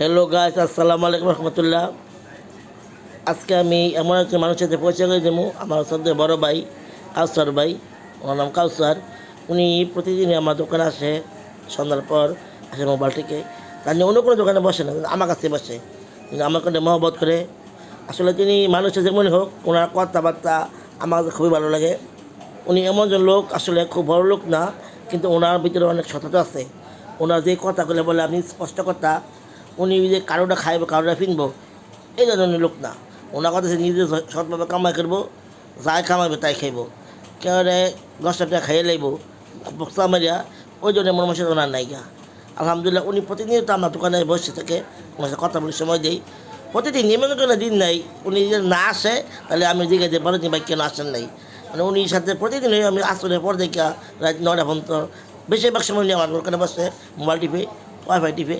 Hello guys আসসালামু আলাইকুম রহমতুল্লাহ আজকে আমি এমন একজন মানুষের সাথে পরিচয় করে দেবো। আমার সদ্য বড় ভাই, কাউসার ভাই। ওনার নাম কাউসার। উনি প্রতিদিনই আমার দোকানে আসে। সন্ধ্যার পর আসে মোবাইল থেকে। তার জন্য অন্য কোনো দোকানে বসে না, আমার কাছে বসে। কিন্তু আমার কাছে মহব্বত করে। আসলে তিনি মানুষের যেমনই হোক, ওনার কথাবার্তা আমার খুবই ভালো লাগে। উনি এমন একজন লোক, আসলে খুব বড় লোক না, কিন্তু ওনার ভিতরে অনেক সততা আছে। ওনার যে কথাগুলো বলে আপনি স্পষ্ট কথা উনি যে কারোটা খাইবো, কারোটা ফিনবো, এই ধরনের লোক না। ওনার কথা সে নিজে সৎভাবে কামাই করব, যাই কামাইবে তাই খাইবো। কেউ দশটা খাইয়ে লাইব, বক্সা মারিয়া, ওই জন্য মনে মাসে ওনার নাইগা আলহামদুলিল্লাহ, উনি প্রতিনিয়ত আমার দোকানে বসে থাকে, ওনার সাথে কথা বলে সময় দিই। প্রতিদিন নিয়মিত কোনো দিন নাই, উনি যদি না আসে, তাহলে আমি জিজ্ঞাসা যে বলে ভাই, কেন আসেন নাই? মানে উনির সাথে প্রতিদিনই আমি আসলে পর দেখা রাত নটা পর্যন্ত, বেশিরভাগ সময় নিয়ে আমার দোকানে বসে, মোবাইল টিপে, ওয়াইফাই টিপে।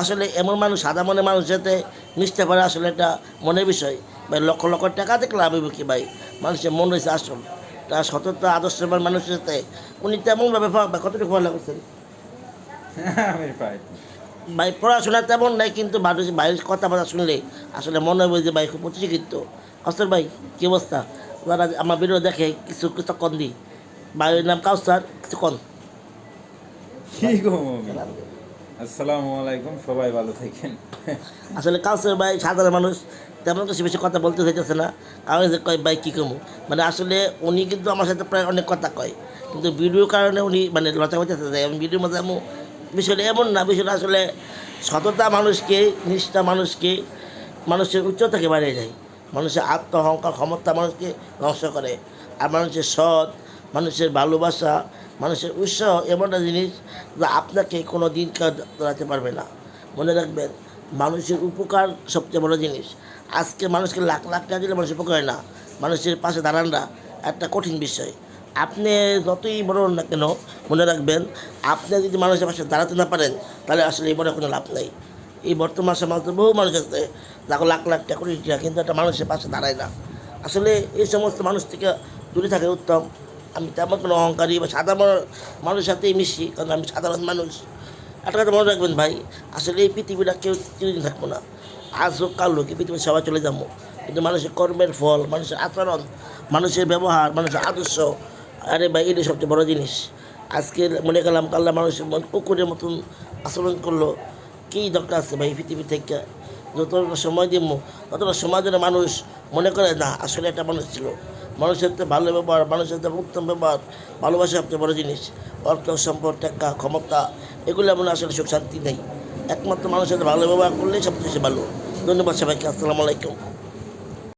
আসলে এমন মানুষ সাদা মনে মানুষ যাতে মিশতে পারে আসলে এটা মনের বিষয়। ভাই লক্ষ লক্ষ টাকা দেখলে আমি কি ভাই? মানুষের মন রয়েছে আসল। তার সততা আদর্শবান মানুষের সাথে উনি তেমনভাবে কতটুকু ভালো লাগছেন ভাই পড়াশোনা তেমন নাই কিন্তু মানুষ বাইরের কথাবার্তা শুনলে আসলে মনে হয় যে ভাই খুব প্রতিষ্ঠিত কাউসার ভাই কী অবস্থা? যারা আমার ভিডিও দেখে কিছু কিছু কন দিই ভাইয়ের নাম কাউসার কিছু কন। কি গো মমি? আসসালামু আলাইকুম, সবাই ভালো থাকেন। আসলে কাউসার ভাই সাধারণ মানুষ, তেমন কিছু বেশি কথা বলতে চাইতেছে না। কারণ কয়, ভাই কী কমু? মানে আসলে উনি কিন্তু আমার সাথে প্রায় অনেক কথা কয়। কিন্তু ভিডিওর কারণে উনি মানে লতা হইতেছে যে আমি ভিডিওর মধ্যে আমি বিষয়টা এমন না, বিষয়টা আসলে সততা মানুষকে, নিষ্ঠা মানুষকে, মানুষের উচ্চতাকে বাড়িয়ে যায় মানুষের আত্ম অহংকার ক্ষমতা মানুষকে ধ্বংস করে। আর মানুষের সৎ মানুষের ভালোবাসা, মানুষের উৎসাহ এমন একটা জিনিস যা আপনাকে কোনো দিন দাঁড়াতে পারবে না। মনে রাখবেন, মানুষের উপকার সবচেয়ে বড় জিনিস। আজকে মানুষকে লাখ লাখ টাকা দিলে মানুষ উপকার হয় না। মানুষের পাশে দাঁড়ানরা একটা কঠিন বিষয়। আপনি যতই বড় না কেন, মনে রাখবেন, আপনি যদি মানুষের পাশে দাঁড়াতে না পারেন, তাহলে আসলে এই বড় কোনো লাভ নেই। এই বর্তমান সমাজে বহু মানুষ আছে লাখ লাখ কোটি টাকা কিন্তু একটা মানুষের পাশে দাঁড়ায় না। আসলে এই সমস্ত মানুষ থেকে দূরে থাকে উত্তম। আমি তেমন কোনো অহংকারী বা সাধারণ মানুষের সাথেই মিশি, কারণ আমি সাধারণ মানুষ। একটা কথা মনে রাখবেন ভাই, আসলে এই পৃথিবীটা কেউ চিরদিন থাকব না। আজ হোক, কাল হোক, এই পৃথিবীর সবাই চলে যাব। কিন্তু মানুষের কর্মের ফল, মানুষের আচরণ, মানুষের ব্যবহার, মানুষের আদর্শ, আরে ভাই, এটাই সবচেয়ে বড় জিনিস। আজকে মনে করলাম কাল্লা মানুষের মন কুকুরের মতন আচরণ করল। কী দরকার আছে ভাই পৃথিবী থেকে? যতটা সময় দিব ততটা সমাজের মানুষ মনে করে, না, আসলে একটা মানুষ ছিল। মানুষের সাথে ভালো ব্যবহার, মানুষের সাথে উত্তম ব্যবহার, ভালোবাসা সবচেয়ে বড় জিনিস। অর্থ, সম্পদ, টাকা, ক্ষমতা, এগুলো এমন আসলে সুখ, শান্তি নেই। একমাত্র মানুষের সাথে ভালো ব্যবহার করলেই সবচেয়ে ভালো। ধন্যবাদ সবাইকে, আসসালামু আলাইকুম।